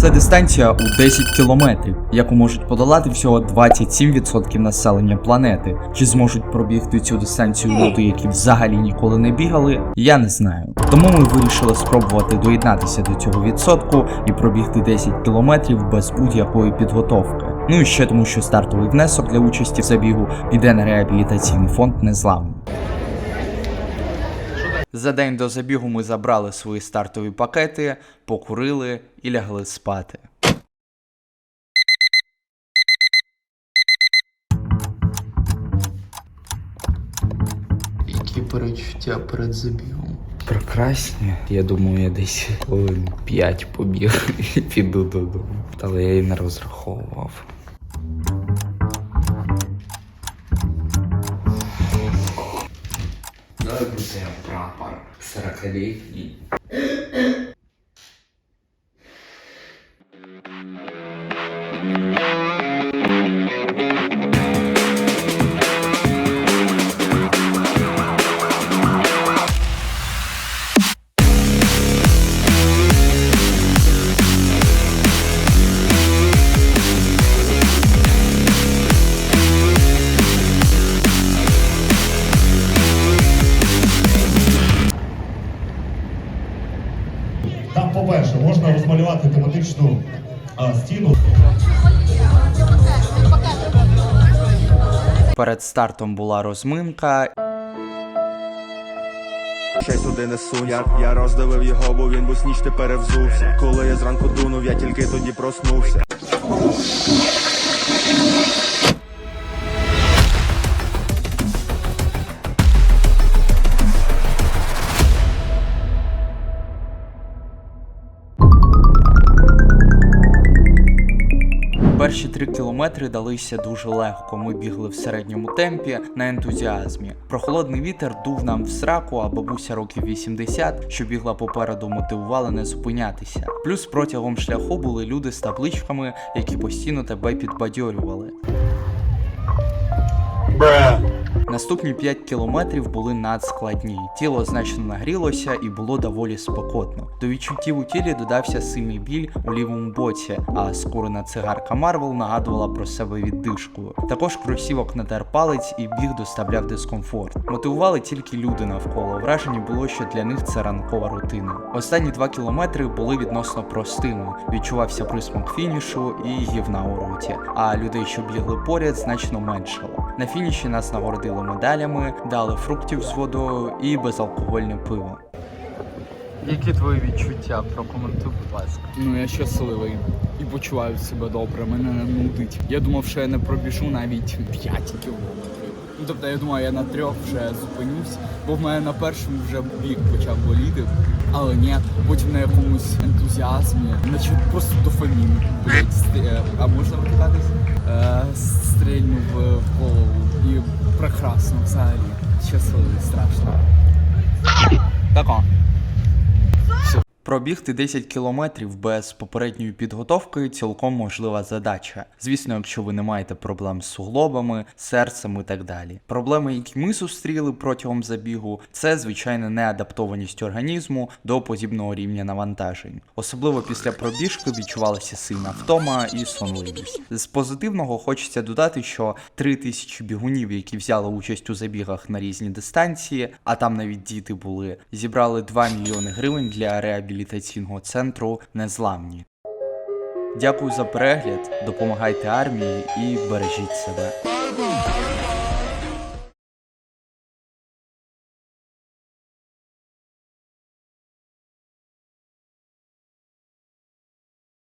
Це дистанція у 10 кілометрів, яку можуть подолати всього 27% населення планети. Чи зможуть пробігти цю дистанцію люди, які взагалі ніколи не бігали, я не знаю. Тому ми вирішили спробувати доєднатися до цього відсотку і пробігти 10 кілометрів без будь-якої підготовки. Ну і ще тому, що стартовий внесок для участі в забігу піде на реабілітаційний фонд незламний. За день до забігу ми забрали свої стартові пакети, покурили і лягли спати. Які перечуття перед забігом? Прекрасні. Я думаю, я десь хвилин 5 побіг і піду додому. Але я і не розраховував. Буде прапор 40-літній. Там, по-перше, можна розмалювати тематичну а, стіну. Перед стартом була розминка, Ще й туди несу я, я роздавив його, бо він бусніч тепер взувся. перевзувся. Коли я зранку дунув, я тільки тоді проснувся. Перші три кілометри далися дуже легко. Ми бігли в середньому темпі на ентузіазмі. Прохолодний вітер дув нам в сраку, а бабуся років 80, що бігла попереду, мотивувала не зупинятися. Плюс протягом шляху були люди з табличками, які постійно тебе підбадьорювали. Наступні 5 кілометрів були надскладні. Тіло значно нагрілося і було доволі спокотно. До відчуттів у тілі додався сильний біль у лівому боці, а скурена цигарка Марвел нагадувала про себе віддишкою. Також кросівок натер палець і біг доставляв дискомфорт. Мотивували тільки люди навколо. Враження було, що для них це ранкова рутина. Останні 2 кілометри були відносно простими. Відчувався присмак фінішу і гівна у роті. А людей, що бігли поряд, значно меншало. На фініші нас нагородили медалями, дали фруктів з водою і безалкогольне пиво. Які твої відчуття? Прокоментуй, будь ласка. Ну, я щасливий і почуваю себе добре, мене не нудить. Я думав, що я не пробіжу навіть 5 кілометрів. Ну, тобто я думаю, я на трьох вже зупинюсь, бо в мене на першому вже бік почав боліти. Але ні, потім на якомусь ентузіазмі, наче просто дофамін. Блять, а можна викликатись? Е, стрільнув в прекрасно взагалі. Щасливий, страшно. Тако. Пробігти 10 кілометрів без попередньої підготовки цілком можлива задача. Звісно, якщо ви не маєте проблем з суглобами, серцем і так далі. Проблеми, які ми зустріли протягом забігу, це звичайна неадаптованість організму до подібного рівня навантажень. Особливо після пробіжки відчувалася сильна втома і сонливість. З позитивного хочеться додати, що 3000 бігунів, які взяли участь у забігах на різні дистанції, а там навіть діти були, зібрали 2 мільйони гривень для реабілітаційного центру Незламні. Дякую за перегляд, допомагайте армії і бережіть себе.